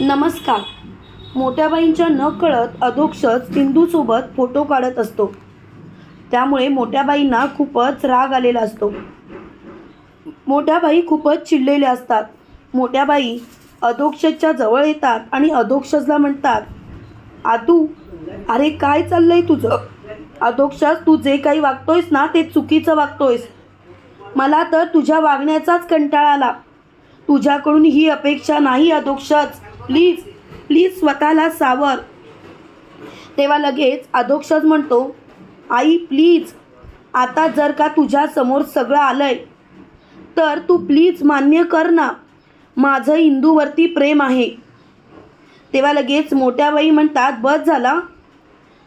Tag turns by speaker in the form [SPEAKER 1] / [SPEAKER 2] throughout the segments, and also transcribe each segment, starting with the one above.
[SPEAKER 1] नमस्कार. मोठ्याबाईंच्या न कळत अधोक्षच इंदूसोबत फोटो काढत असतो. त्यामुळे मोठ्याबाईंना खूपच राग आलेला असतो. मोठ्या बाई खूपच चिडलेल्या असतात. मोठ्या बाई अधोक्षच्या जवळ येतात आणि अधोक्षजला म्हणतात आतू अरे काय चाललंय तुझं? अधोक्षज तू जे काही वागतोयस ना ते चुकीचं वागतोयस. मला तर तुझ्या वागण्याचाच कंटाळा आला. तुझ्याकडून ही अपेक्षा नाही अधोक्षज प्लीज प्लीज स्वतःला सावर. तेव्हा लगेच अधोक्षज म्हणतो आई प्लीज आता जर का तुझ्या समोर सगळं आलंय तर तू प्लीज मान्य कर ना माझं इंदूवरती प्रेम आहे. तेव्हा लगेच मोठ्या बाई म्हणतात बस झाला.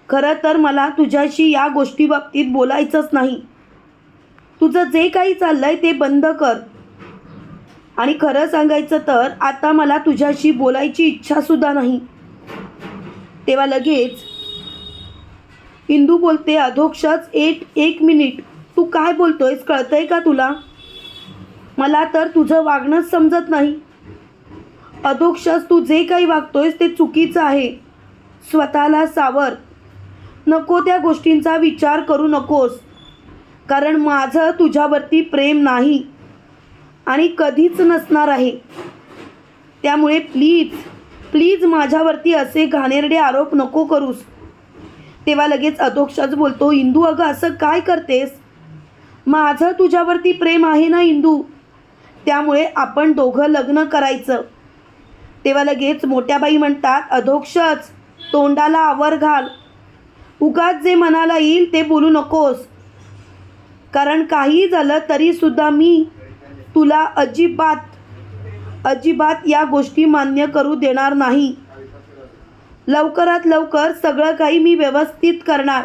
[SPEAKER 1] खरं तर मला तुझ्याशी या गोष्टीबाबतीत बोलायचंच नाही. तुझं जे काही चाललंय ते बंद कर. आणि खरं सांगायचं तर आता मला तुझ्याशी बोलायची इच्छासुद्धा नाही. तेव्हा लगेच इंदू बोलते अधोक्षच एट एक मिनिट. तू काय बोलतोयस? कळतंय का तुला? मला तर तुझं वागणंच समजत नाही. अधोक्षच तू जे काही वागतोयस ते चुकीचं आहे. स्वतःला सावर. नको त्या गोष्टींचा विचार करू नकोस. कारण माझं तुझ्यावरती प्रेम नाही. आणि कधीच नसणार आहे. त्यामुळे प्लीज प्लीज माझ्यावरती असे घाणेरडे आरोप नको करूस. तेव्हा लगेच अधोक्षच बोलतो इंदू अगं असं काय करतेस? माझं तुझ्यावरती प्रेम आहे ना इंदू? त्यामुळे आपण दोघं लग्न करायचं. तेव्हा लगेच मोठ्या बाई म्हणतात अधोक्षच तोंडाला आवर घाल. उगाच जे मनाला येईल ते बोलू नकोस. कारण काही झालं तरीसुद्धा मी तुला अजिबात अजिबात या गोष्टी मान्य करू देणार नाही. लवकरात लवकर सगळं काही मी व्यवस्थित करणार.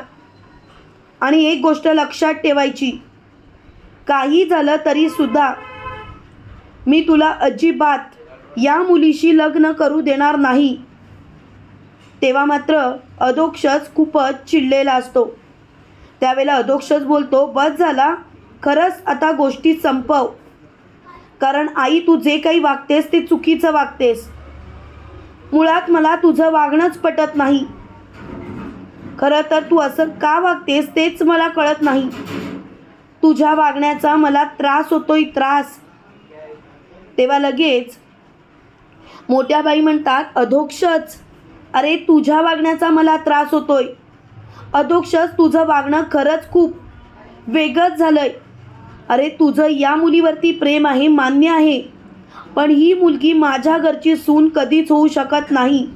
[SPEAKER 1] आणि एक गोष्ट लक्षात ठेवायची. काही झालं तरीसुद्धा मी तुला अजिबात या मुलीशी लग्न करू देणार नाही. तेव्हा मात्र अधोक्षच खूपच चिडलेला असतो. त्यावेळेला अधोक्षच बोलतो बस झाला खरंच आता गोष्टी संपव. कारण आई तू जे काही वागतेस ते चुकीचं वागतेस. मुळात मला तुझं वागणंच पटत नाही. खरं तर तू असं का वागतेस तेच मला कळत नाही. तुझ्या वागण्याचा मला त्रास होतोय त्रास. तेव्हा लगेच मोठ्या बाई म्हणतात अधोक्षच. अरे तुझ्या वागण्याचा मला त्रास होतोय. अधोक्षच तुझं वागणं खरंच खूप वेगळंच झालंय. अरे तुझं या मुलीवरती प्रेम आहे मान्य आहे. पण ही मुलगी माझ्या घरची सून कधीच होऊ शकत नाही.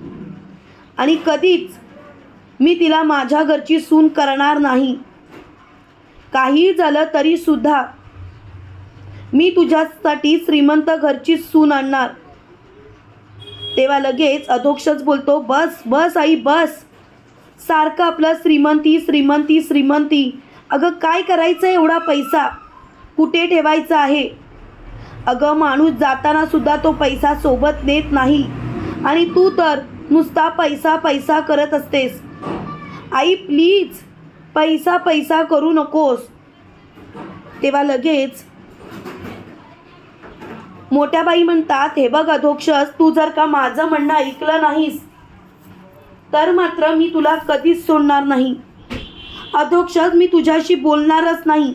[SPEAKER 1] आणि कधीच मी तिला माझ्या घरची सून करणार नाही. काही झालं तरीसुद्धा मी तुझ्यासाठी श्रीमंत घरची सून आणणार. तेव्हा लगेच अधोक्षच बोलतो बस बस आई बस. सारखं आपलं श्रीमंती श्रीमंती श्रीमंती. अगं काय करायचं एवढा पैसा? कुठे ठेवायचा आहे? अगं माणूस जाताना सुद्धा तो पैसा सोबत नेत नाही. आणि तू तर नुसता पैसा पैसा करत असतेस. आई प्लीज पैसा पैसा करू नकोस. तेव्हा लगेच मोठ्या बाई म्हणतात हे बघ अधोक्षस तू जर का माझं म्हणणं ऐकलं नाहीस तर मात्र मी तुला कधीच सोडणार नाही. अधोक्षस मी तुझ्याशी बोलणारच नाही.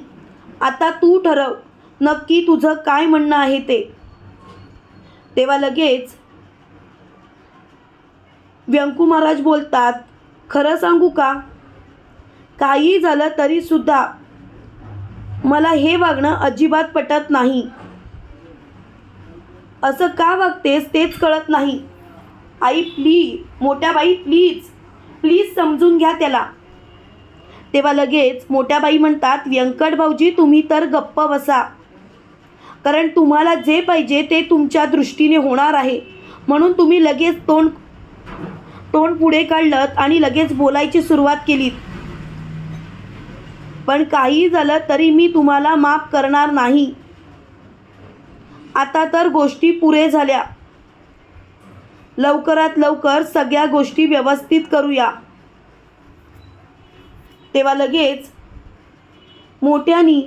[SPEAKER 1] आता तू ठरव. नक्की तुझं काय म्हणणं आहे ते. तेव्हा लगेच व्यंकू महाराज बोलतात खरं सांगू का? काही झालं तरीसुद्धा मला हे वागणं अजिबात पटत नाही. असं का वागतेस तेच कळत नाही. आई प्लीज मोठ्या बाई प्लीज प्लीज समजून घ्या त्याला. तेव्हा लगेच मोठ्या बाई म्हणतात व्यंकट भाऊजी तुम्ही तर गप्प बसा. कारण तुम्हाला जे पाहिजे ते तुमच्या दृष्टीने होणार आहे. म्हणून तुम्ही लगेच तोंड तोंड पुढे काढलं आणि लगेच बोलायची सुरुवात केलीत. पण काही झालं तरी मी तुम्हाला माफ करणार नाही. आता तर गोष्टी पुरे झाल्या. लवकरात लवकर सगळ्या गोष्टी व्यवस्थित करूया. तेव्हा लगेच मोठ्यानी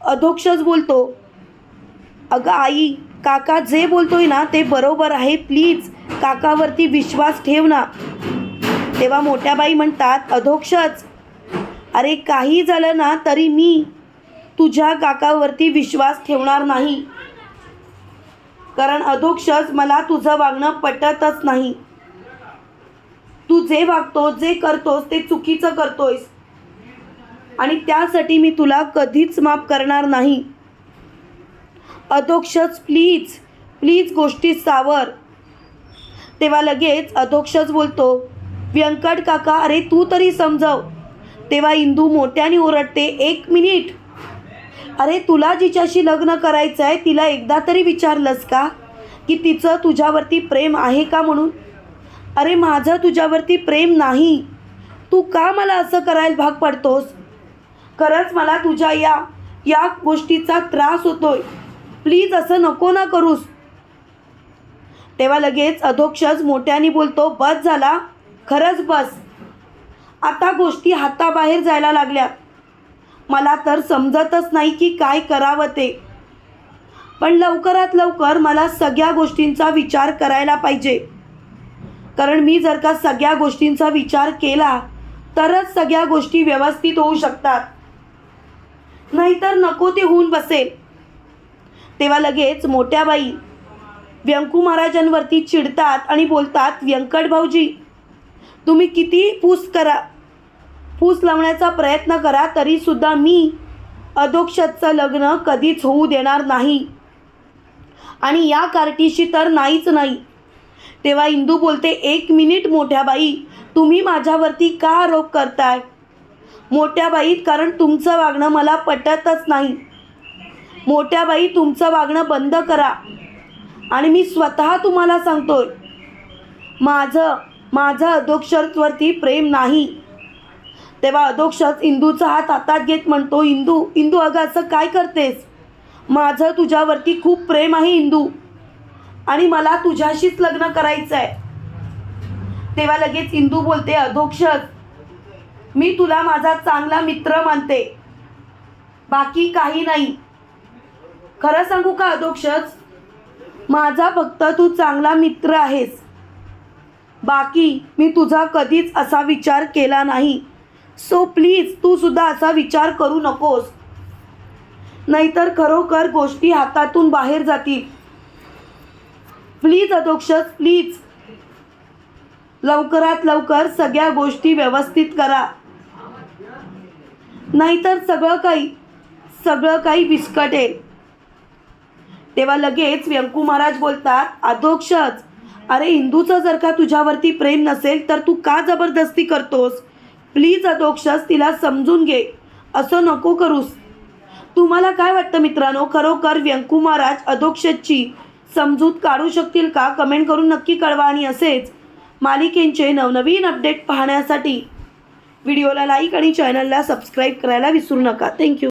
[SPEAKER 1] अधोक्षच बोलतो अगं आई काका जे बोलतोय ना ते बरोबर आहे प्लीज काकावरती विश्वास ठेव ना. तेव्हा मोठ्या बाई म्हणतात अधोक्षच. अरे काही झालं ना तरी मी तुझ्या काकावरती विश्वास ठेवणार नाही. कारण अधोक्षच मला तुझं वागणं पटतच नाही. तू जे वागतो जे करतोस ते चुकीचं करतोयस. आणि त्यासाठी मी तुला कधीच माफ करणार नाही. अधोक्षच प्लीज प्लीज गोष्टी सावर. तेव्हा लगेच अधोक्षच बोलतो व्यंकट काका अरे तू तरी समजव. तेव्हा इंदू मोठ्याने ओरडते एक मिनिट. अरे तुला जिच्याशी लग्न करायचं आहे तिला एकदा तरी विचारलंस का? की तिचं तुझ्यावरती प्रेम आहे का म्हणून? अरे माझं तुझ्यावरती प्रेम नाही. तू का मला असं करायला भाग पडतोस? खरंच मला तुझ्या या या गोष्टीचा त्रास होतोय. प्लीज असं नको ना करूस. तेव्हा लगेच अधोक्षज मोठ्याने बोलतो बस झाला. खरंच बस. आता गोष्टी हाताबाहेर जायला लागल्या मला तर समजतच नाही की काय करावं ते. पण लवकरात लवकर मला सगळ्या गोष्टींचा विचार करायला पाहिजे. कारण मी जर का सगळ्या गोष्टींचा विचार केला तरच सगळ्या गोष्टी व्यवस्थित होऊ शकतात. नाहीतर नको ते होऊन बसेल. तेव्हा लगेच मोठ्या बाई व्यंकू महाराजांवरती चिडतात आणि बोलतात व्यंकट भाऊजी तुम्ही किती पूस करा पूस लावण्याचा प्रयत्न करा तरीसुद्धा मी अधोक्षतचं लग्न कधीच होऊ देणार नाही. आणि या कार्टीशी तर नाहीच नाही. तेव्हा इंदू बोलते एक मिनिट मोठ्या बाई. तुम्ही माझ्यावरती का आरोप करताय? मोठ्या बाई कारण तुमचं वागणं मला पटतच नाही. मोठ्या बाई तुमचं वागणं बंद करा. आणि मी स्वतः तुम्हाला सांगतोय माझं माझं अधोक्षरवरती प्रेम नाही. तेव्हा अधोक्षर इंदूचा हात हातात घेत म्हणतो इंदू इंदू अगं असं काय करतेस? माझं तुझ्यावरती खूप प्रेम आहे इंदू. आणि मला तुझ्याशीच लग्न करायचं आहे तेव्हा लगेच इंदू बोलते अधोक्षर मी तुला माझा चांगला मित्र मानते. बाकी काही नाही. खरं सांगू का अधोक्षच? माझा फक्त तू चांगला मित्र आहेस. बाकी मी तुझा कधीच असा विचार केला नाही. सो प्लीज तू सुद्धा असा विचार करू नकोस. नाहीतर खरोखर गोष्टी हातातून बाहेर जातील. प्लीज अधोक्षस प्लीज. लवकरात लवकर सगळ्या गोष्टी व्यवस्थित करा. नाहीतर सगळं काही सगळं काही विस्कटेल. तेव्हा लगेच व्यंकू महाराज बोलतात अधोक्षच अरे हिंदूचं जर का तुझ्यावरती प्रेम नसेल तर तू का जबरदस्ती करतोस? प्लीज अधोक्षस तिला समजून घे. असं नको करूस. तुम्हाला काय वाटतं मित्रांनो? खरोखर व्यंकू महाराज अधोक्षची समजूत काढू शकतील का? कमेंट करून नक्की कळवा आणि असेच मालिकेंचे नवनवीन अपडेट पाहण्यासाठी व्हिडिओला लाईक आणि चॅनलला सबस्क्राईब करायला विसरू नका. थँक्यू